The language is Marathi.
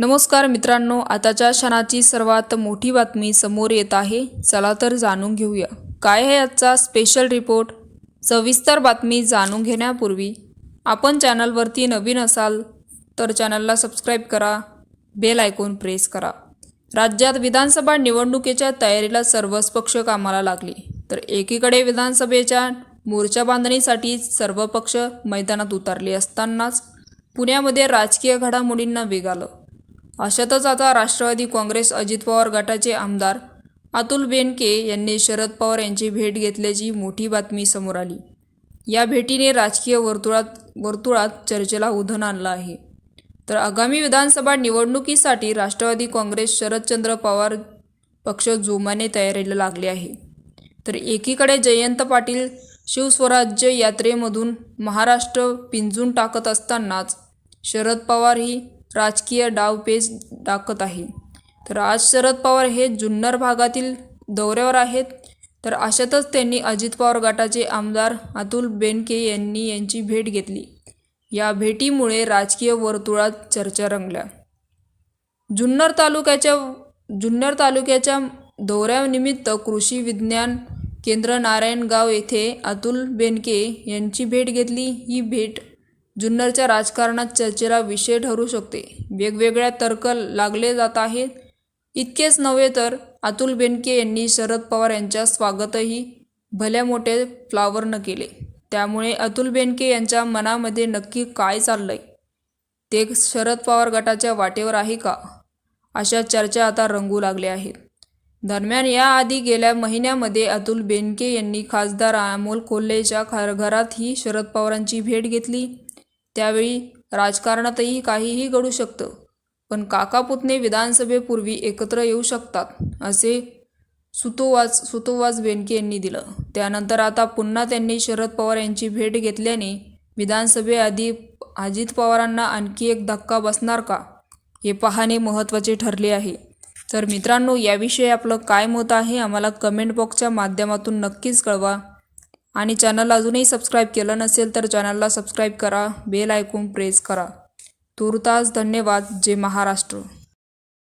नमस्कार मित्रांनो आताच्या क्षणाची सर्वात मोठी बातमी समोर येत आहे. चला तर जाणून घेऊया. काय आहे आजचा स्पेशल रिपोर्ट सविस्तर बातमी जाणून घेण्यापूर्वी आपण चॅनलवरती नवीन असाल तर चॅनलला सबस्क्राईब करा बेल आयकॉन प्रेस करा. राज्यात विधानसभा निवडणुकीच्या तयारीला सर्वच पक्ष कामाला लागले. तर एकीकडे विधानसभेच्या मोर्चा बांधणीसाठी सर्व पक्ष मैदानात उतरले असतानाच पुण्यामध्ये राजकीय घडामोडींना वेग आलं. अशातच आता राष्ट्रवादी काँग्रेस अजित पवार गटाचे आमदार अतुल बेनके यांनी शरद पवार यांची भेट घेतल्याची मोठी बातमी समोर आली. या भेटीने राजकीय वर्तुळात वर्तुळात चर्चेला उधन आणलं आहे. तर आगामी विधानसभा निवडणुकीसाठी राष्ट्रवादी काँग्रेस शरदचंद्र पवार पक्ष जोमाने तयारीला लागले आहे. तर एकीकडे जयंत पाटील शिवस्वराज्य यात्रेमधून महाराष्ट्र पिंजून टाकत असतानाच शरद पवार ही राजकीय डावपेच टाकत आहे. तर आज शरद पवार हे जुन्नर भागातील दौऱ्यावर आहेत. तर अशातच त्यांनी अजित पवार गटाचे आमदार अतुल बेनके यांनी यांची भेट घेतली. या भेटीमुळे राजकीय वर्तुळात चर्चा रंगल्या. जुन्नर तालुक्याच्या जुन्नर तालुक्याच्या दौऱ्यानिमित्त कृषी विज्ञान केंद्र नारायणगाव येथे अतुल बेनके यांची भेट घेतली. ही भेट जुन्नरच्या राजकारणात चर्चेला विषय ठरू शकते. वेगवेगळ्या तर्क लागले जात आहेत. इतकेच नव्हे तर अतुल बेनके यांनी शरद पवार यांच्या स्वागतही भल्या मोठे फ्लावरनं केले. त्यामुळे अतुल बेनके यांच्या मनामध्ये नक्की काय चाललंय? ते शरद पवार गटाच्या वाटेवर आहे का? अशा चर्चा आता रंगू लागल्या आहेत. दरम्यान याआधी गेल्या महिन्यामध्ये अतुल बेनके यांनी खासदार अमोल कोल्हेच्या खा घरातही शरद पवारांची भेट घेतली. त्यावेळी राजकारणातही काहीही घडू शकतं. पण काका पुतणे विधानसभेपूर्वी एकत्र येऊ शकतात असे सुतोवाच सुतोवाच बेनके यांनी दिलं. त्यानंतर आता पुन्हा त्यांनी शरद पवार यांची भेट घेतल्याने विधानसभेआधी अजित पवारांना आणखी एक धक्का बसणार का हे पाहणे महत्त्वाचे ठरले आहे. तर मित्रांनो याविषयी आपलं काय मत आहे आम्हाला कमेंट बॉक्सच्या माध्यमातून नक्कीच कळवा. आणि चॅनल अजूनही सबस्क्राईब केलं नसेल तर चॅनलला सबस्क्राईब करा. बेल ऐकून प्रेस करा. तुर्तास धन्यवाद. जय महाराष्ट्र.